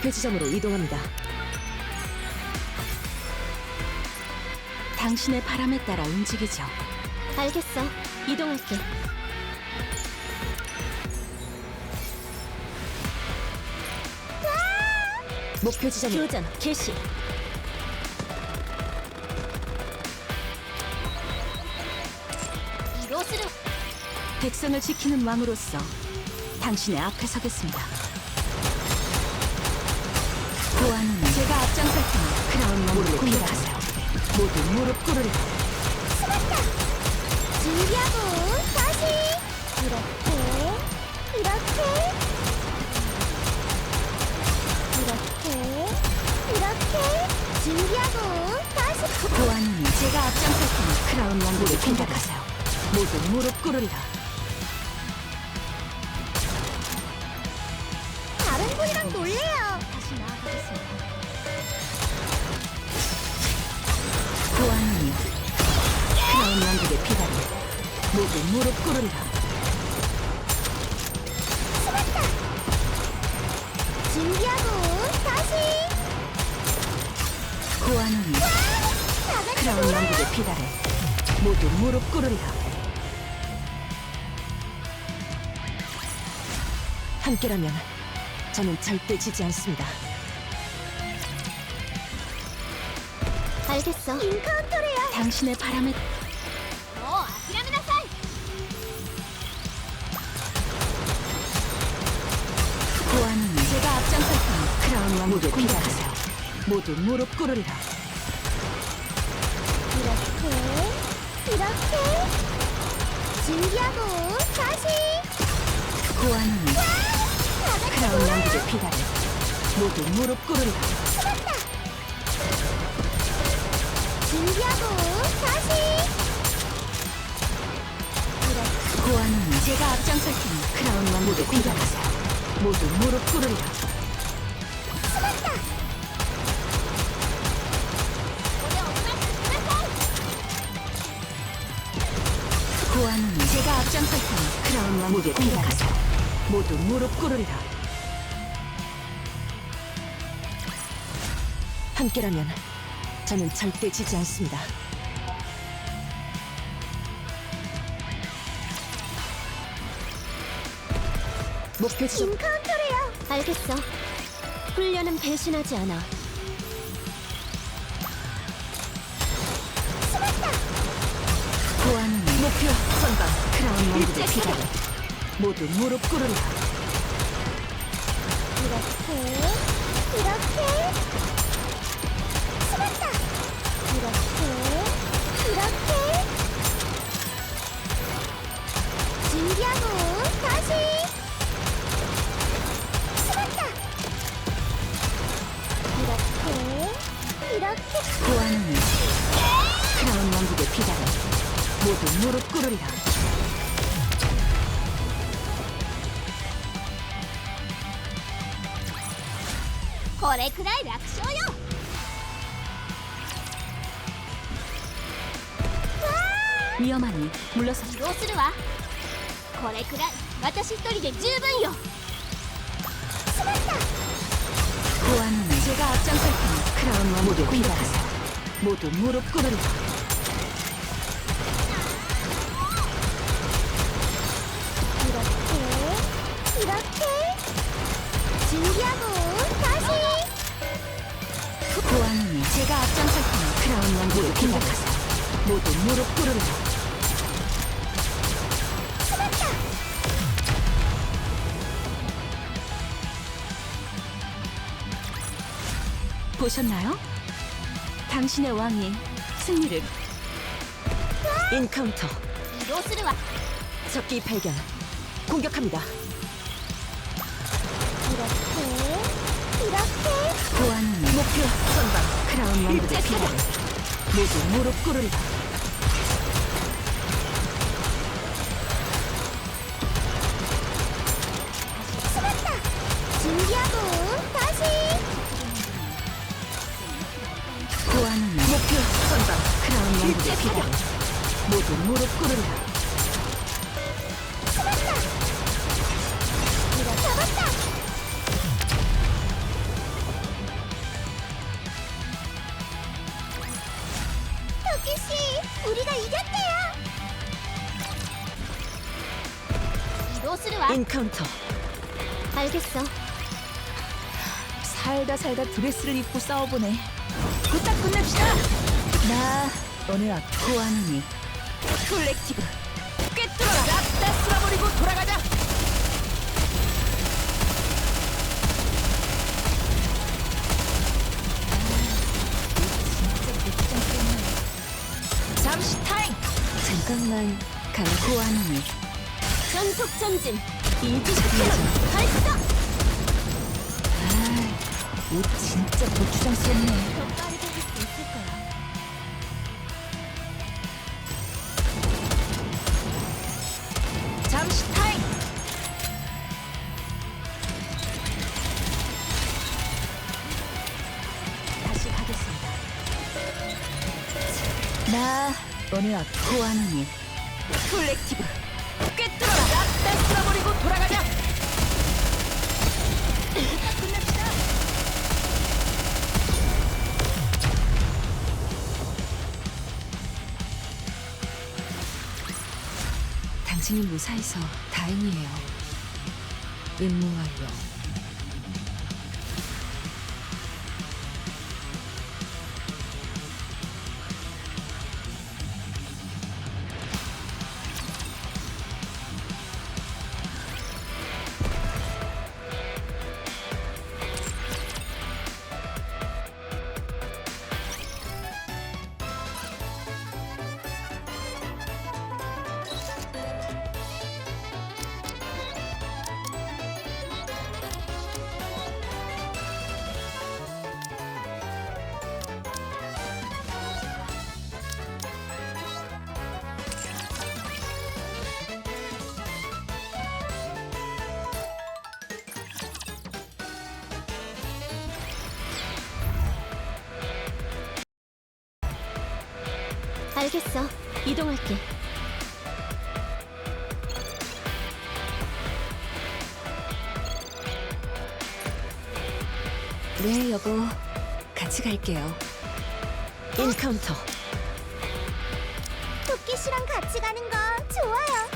목표 지점으로 이동합니다. 당신의 바람에 따라 움직이죠. 알겠어. 이동할게. 목표 지점으로 교전 개시. 이로스를 백성을 지키는 왕으로서 당신의 앞에 서겠습니다. 고아는 제가 앞장설 테니 크라운 무릎을 공격하세요. 모두 무릎 꿇으리라. 준비하고 다시. 이렇게 이렇게. 이렇게 이렇게. 준비하고 다시. 고아는 제가 앞장설 테니 크라운 왕으로 공격하세요. 모두 무릎 꿇으리라. 준비하고 다시 같이 크라운. 왕국의 피다리 모두 무릎 꿇으리라. 함께라면 저는 절대 지지 않습니다. 알겠어. 인카운터래요. 당신의 바람에 왕국의 공격하세요. 모두 무릎 꿇으리라. 이렇게 이렇게 준비하고 다시 고아는 크라운. 왕국의 피다리 모두 무릎 꿇으리라. 준비하고 다시 이렇게 고아는 제가 앞장설 테니 크라운 왕국의 공격하세요. 모두 무릎 꿇으리라. 앞장설 테니 크라운 왕국의 공격하세요. 모두 무릎 꿇으리라. 함께라면 저는 절대 지지 않습니다. 목표 지점 인카운터래요. 알겠어. 훈련은 배신하지 않아. 목표 선방 크라운 왕국의 피다리 모두 무릎 꿇으리라. 이렇게 이렇게 무릎 꿇으리라. 거래 그라이 락쇼요. 위험하니 물러서 移動するわこれくらい私一人で十分よ 고아는 제가 앞장설 테니 크라운 왕국의 공격하세요. 모두 무릎 꿇으리라. 제가 앞장설 테니 크라운 왕국을 공격하사 모두 무릎 꿇으라. 보셨나요? 당신의 왕이 승리를 인카운터 요스르와 적기 발견 공격합니다. 이렇게 이렇게 고아는 목표 선방 크라운 왕국의 피다를 모두 무릎 꿇으리라. 목표 선방 크라운 왕국의 피다를 모두 무릎 꿇으리라. 카운터. 알겠어. 살다 살다 드레스를 입고 싸워보네. 부탁 끝냅시다. 나 오늘 앞 고아누니 콜렉티브. 꿰뚫어라. 싹다 쓸어버리고 돌아가자. 잠시 타임. 잠깐만 간 고아누니 전속 전진. 옷 진짜 고추장스럽네. 더 빠르게 할 수 있을 거야. 잠시 타임. 다시 가겠습니다. 나 오늘 앞 고아누니 콜렉티브 당신이 무사해서 다행이에요. 임무 완료. 알겠어. 이동할게. 네, 여보. 같이 갈게요. 인카운터 토끼 씨랑 같이 가는 거 좋아요.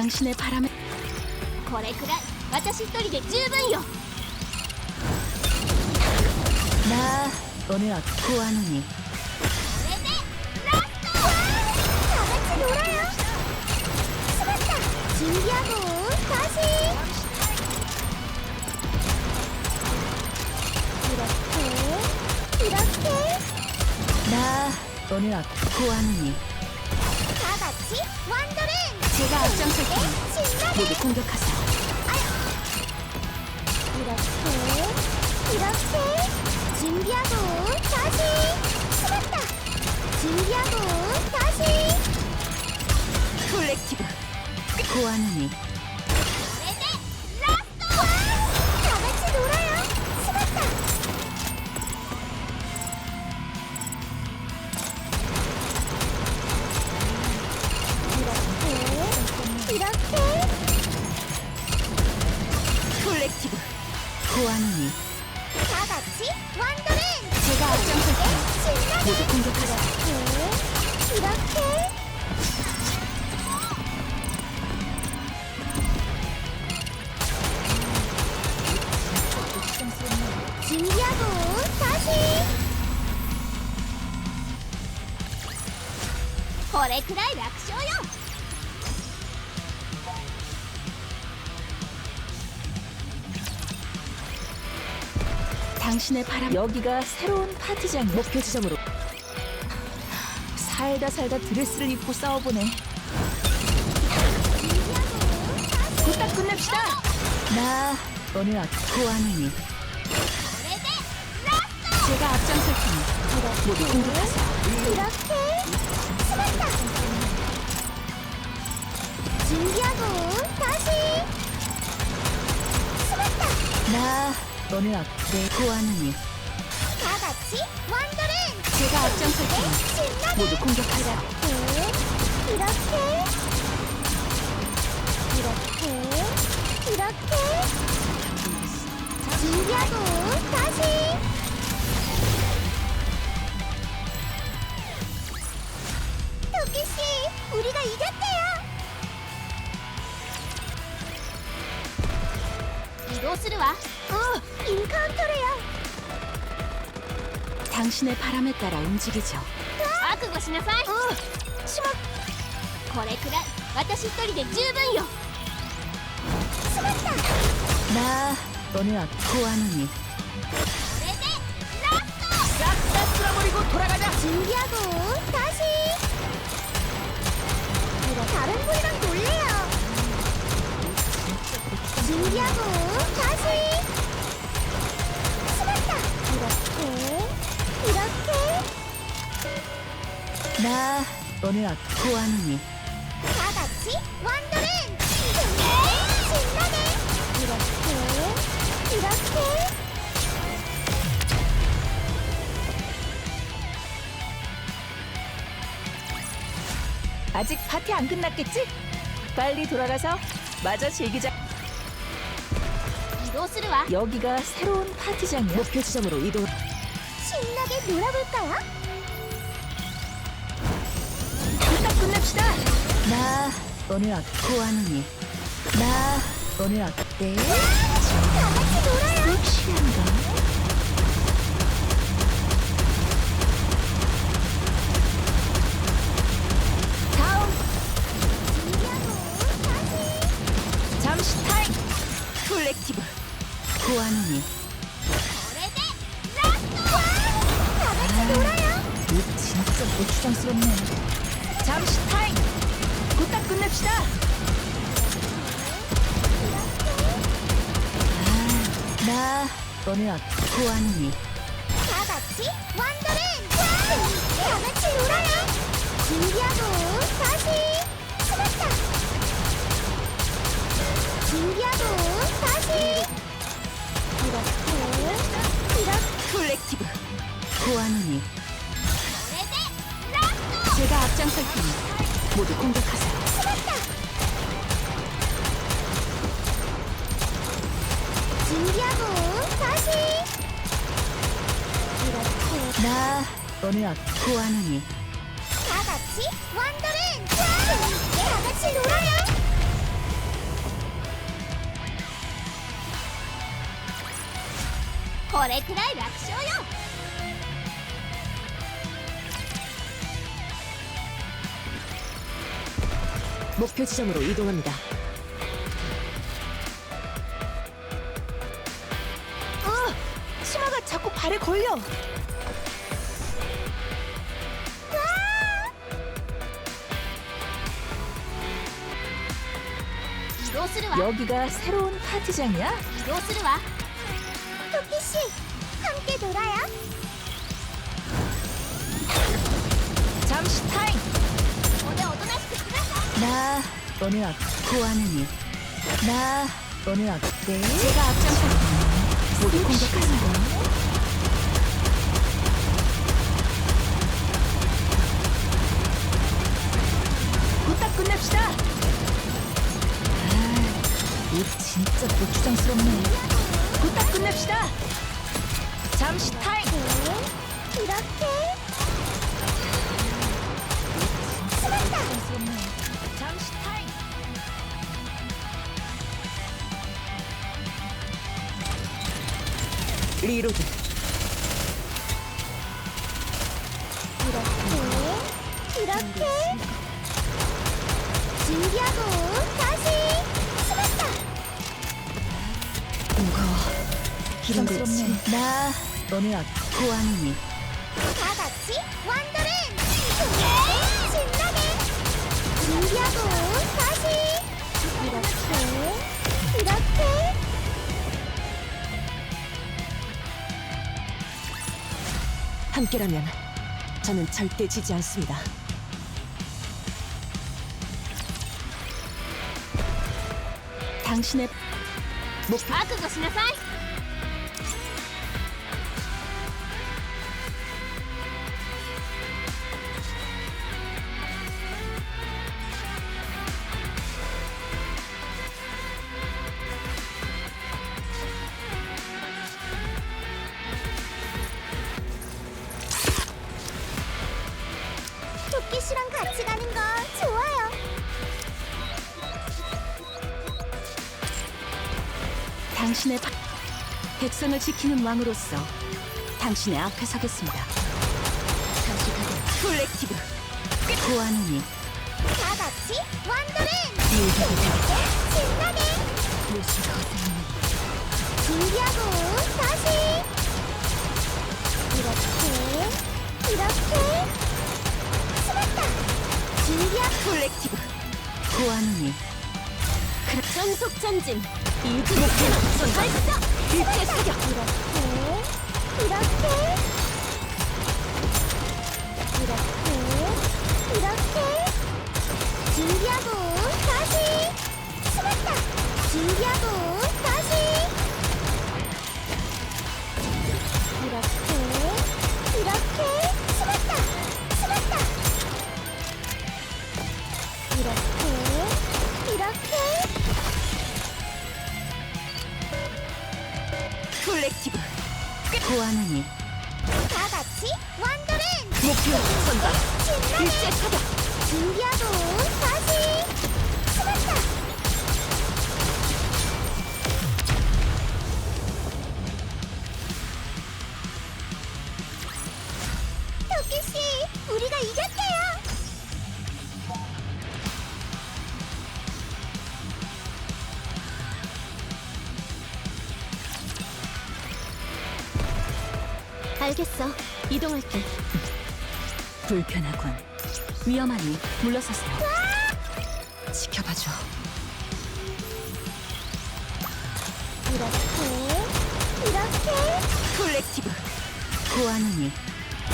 당신의 바람에 これくらい私一人で十分よ 나 오늘 앞 고아누니 これでラスト다 같이 놀아요 수고했다 준비하고 다시 이렇게 이렇게 나 오늘 앞 고아누니 다 같이 완도는 제가 앞장설 테니 모두 공격하세요. 이렇게 이렇게. 준비하고 다시 수고했다. 준비하고 다시. 콜렉티브. 고아누니 れくらい楽勝よ 당신의 바람 여기가 새로운 파티장 목표 지점으로 살다 살다 드레스를 입고 싸워보네 부탁 끝냅시다 나 오늘 앞 고아누니 これでラ 준비하고 다시 수고했다 나어내 구하노니 다 같이 완도렌 제가 앞장설 테니 신나게 모두 공격하라. 이렇게 이렇게 이렇게 이렇게 준비하고 다시 우리가 이겼대요 이로스르와 어 인카운터래요 당신의 바람에 따라 움직이죠. 覚悟しなさいしまこれくらい私一人で十分よしまったこ 나 오늘 어 구하노니 れでラスト 싹다 쓸어버리고 돌아가자. 준비하고 다른 분이랑 놀래요 준비하고 다시. 스마타 이렇게 이렇게. 나 오늘 어 구하노니 아직 파티 안 끝났겠지? 빨리 돌아가서 마저 즐기자. 移動するわ 여기가 새로운 파티장이야. 목표 지점으로 이동. 신나게 놀아볼까요? 부탁 끝냅시다. 나 오늘 어 구하노니 나 오늘 어때? 다 같이 놀아요 섹시한가? 액티브. 고아노니. 음, 이 진짜 고추장스럽네. 잠시 타임! 곧딱 끝냅시다! 아, 나 오늘 어, 앞 고아노니. 다 같이 완도를 다 같이 놀아요! 준비하고 다시! 준비하고 다시! 콜렉티브. 고아누니. 제가 앞장설 테니 모두 공격하세요. 준비하고 다시. 이렇게 나 오늘 어 고아누니. 다 같이 완더랜 다 같이 놀아요. これくらい楽勝よ 목표 지점으로 이동합니다. 아, 치마가 자꾸 발에 걸려. 이동するわ 여기가 새로운 파티장이야? 이동するわ 토끼씨, 함께 놀아요. 잠시 타임. 오늘 어두나시게 나 오늘 앞고 하느니. 나 오늘 앞대. 제가 앞장서. 우리 공격하는 거. 후딱 끝냅시다. 아, 이 진짜 고추장스럽네. 부탁 끝냅시다. 잠시 타임. 이렇게 고추장스럽네. 잠시 타임. 리로드 이렇게 이렇게 준비하고 이런 거 고추장스럽네. 있지? 나 오늘 어 구하노니 다 같이 완도렌 신나게 준비하고 다시 이렇게 이렇게 함께라면 저는 절대 지지 않습니다. 당신의 覚悟しなさい 토끼 씨랑 같이 가는 거 좋아요. 당신의 바... 백성을 지키는 왕으로서 당신의 앞에 서겠습니다. 콜렉티브 고아누니. 다 같이 완도를 신나게 준비하고 다시. 이렇게 이렇게. 준비하고 콜렉티브. 고아노니. 전속 전진. 이지 발사! 일제 사격! 이렇게 이렇게. 이렇게 이렇게. 준비하고 다시! 숨었다! 준비하고 다시! 이렇게 이렇게 이렇게 콜렉티브. 고아노니 다 같이 완도는 목표 신나게. 일제 사격. 준비하고 다시 알겠어 이동할게 불편하군. 위험하니 물러서세요. 지켜봐줘. 이렇게 이렇게 콜렉티브 고아노니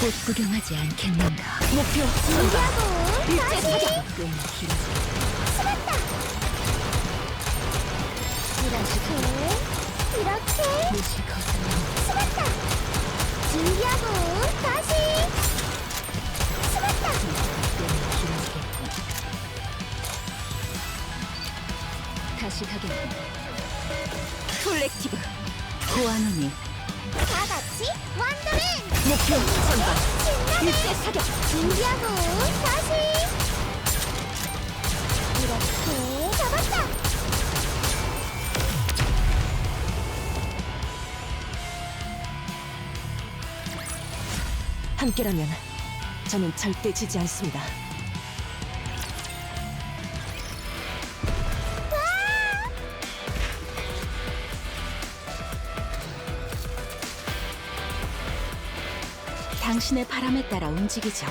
꽃 구경하지 않겠는가. 목표 선박 준비하고 일제 다시 사격 길어져. 숨었다 이렇게 이렇게 무시 거슬리는 숨었다 준비하고 다시. 숨었다. 가겠군. 콜렉티브. 고아노니. 다 같이 완도는. 목표 신나게 일제 사격. 준비하고 다시. 이렇게 잡았다 함께라면 저는 절대 지지 않습니다. 당신의 바람에 따라 움직이죠.